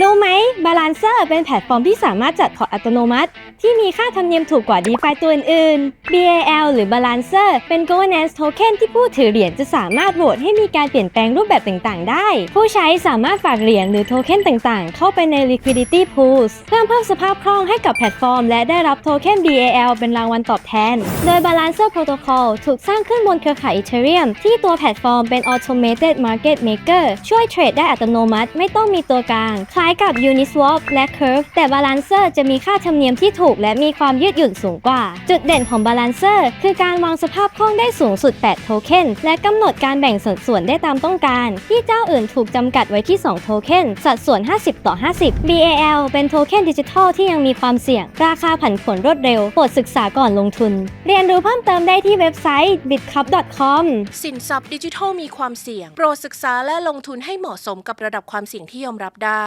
รู้ไหม Balancer เป็นแพลตฟอร์มที่สามารถจัดพอร์ตอัตโนมัติ ที่มีค่าธรรมเนียมถูกกว่า DeFi ตัวอื่นๆ BAL หรือ Balancer เป็น governance token ที่ผู้ถือเหรียญจะสามารถโหวตให้มีการเปลี่ยนแปลงรูปแบบต่างๆ ได้ ผู้ใช้สามารถฝากเหรียญหรือโทเค็นต่างๆ เข้าไปใน liquidity pools เพื่อเพิ่มสภาพคล่องให้กับแพลตฟอร์ม และได้รับโทเค็น BAL เป็นรางวัลตอบแทน โดย Balancer Protocol ถูกสร้างขึ้นบนเครือข่าย Ethereum ที่ตัวแพลตฟอร์มเป็น automated market maker ช่วยเทรดได้อัตโนมัติ ไม่ต้องมีตัวกลางคล้ายกับ Uniswap และ Curve แต่ Balancer จะมีค่าธรรมเนียมที่ถูกและมีความยืดหยุ่นสูงกว่า จุดเด่นของ Balancer คือการวางสภาพคล่องได้สูงสุด 8 โทเค็น และกำหนดการแบ่งสัดส่วนได้ตามต้องการ ที่เจ้าอื่นถูกจำกัดไว้ที่ 2 โทเค็น สัดส่วน 50 ต่อ 50 BAL เป็นโทเค็นดิจิทัลที่ยังมีความเสี่ยง ราคาผันผวนรวดเร็ว โปรดศึกษาก่อนลงทุน เรียนรู้เพิ่มเติมได้ที่เว็บไซต์ bitcup.com สินทรัพย์ดิจิทัลมีความเสี่ยง โปรดศึกษาและลงทุนให้เหมาะสมกับระดับความเสี่ยงที่ยอมรับได้